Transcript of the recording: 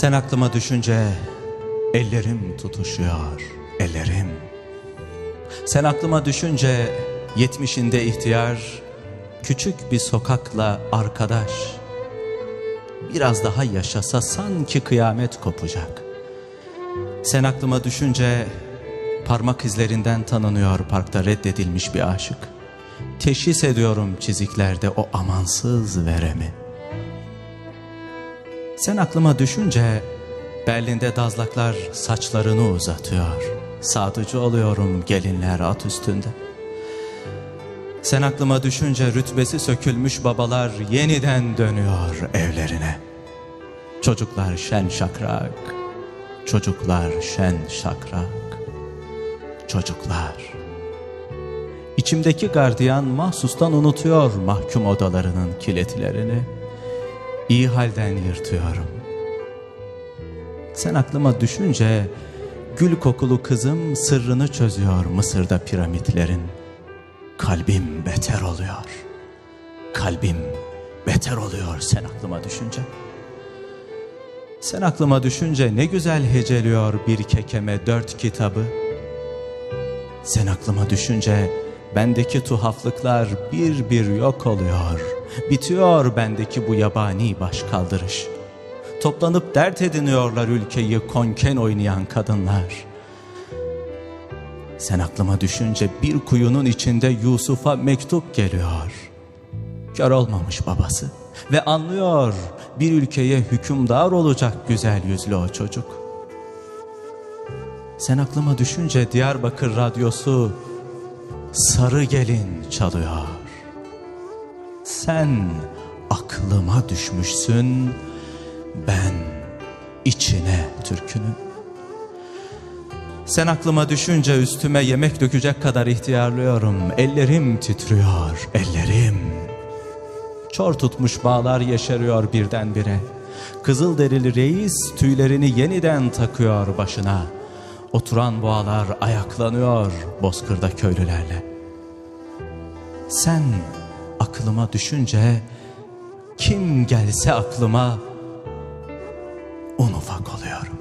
Sen aklıma düşünce ellerim tutuşuyor, ellerim. Sen aklıma düşünce yetmişinde ihtiyar, küçük bir sokakla arkadaş. Biraz daha yaşasa sanki kıyamet kopacak. Sen aklıma düşünce parmak izlerinden tanınıyor parkta reddedilmiş bir aşık. Teşhis ediyorum çiziklerde o amansız veremi. Sen aklıma düşünce Berlin'de dazlaklar saçlarını uzatıyor. Sadıcı oluyorum gelinler at üstünde. Sen aklıma düşünce rütbesi sökülmüş babalar yeniden dönüyor evlerine. Çocuklar şen şakrak, çocuklar şen şakrak, çocuklar. İçimdeki gardiyan mahsustan unutuyor mahkum odalarının kilitlerini. İyi halden yırtıyorum. Sen aklıma düşünce gül kokulu kızım sırrını çözüyor Mısır'da piramitlerin. Kalbim beter oluyor. Kalbim beter oluyor sen aklıma düşünce. Sen aklıma düşünce ne güzel heceliyor bir kekeme dört kitabı. Sen aklıma düşünce bendeki tuhaflıklar bir bir yok oluyor. Bitiyor bendeki bu yabani baş kaldırış. Toplanıp dert ediniyorlar ülkeyi konken oynayan kadınlar. Sen aklıma düşünce bir kuyunun içinde Yusuf'a mektup geliyor. Kör olmamış babası ve anlıyor bir ülkeye hükümdar olacak güzel yüzlü o çocuk. Sen aklıma düşünce Diyarbakır radyosu sarı gelin çalıyor. Sen aklıma düşmüşsün, ben içine türkünün. Sen aklıma düşünce üstüme yemek dökecek kadar ihtiyarlıyorum. Ellerim titriyor, ellerim. Çor tutmuş bağlar yeşeriyor birdenbire. Kızıl derili reis tüylerini yeniden takıyor başına. Oturan boğalar ayaklanıyor bozkırda köylülerle. Sen aklıma düşünce kim gelse aklıma un ufak oluyorum.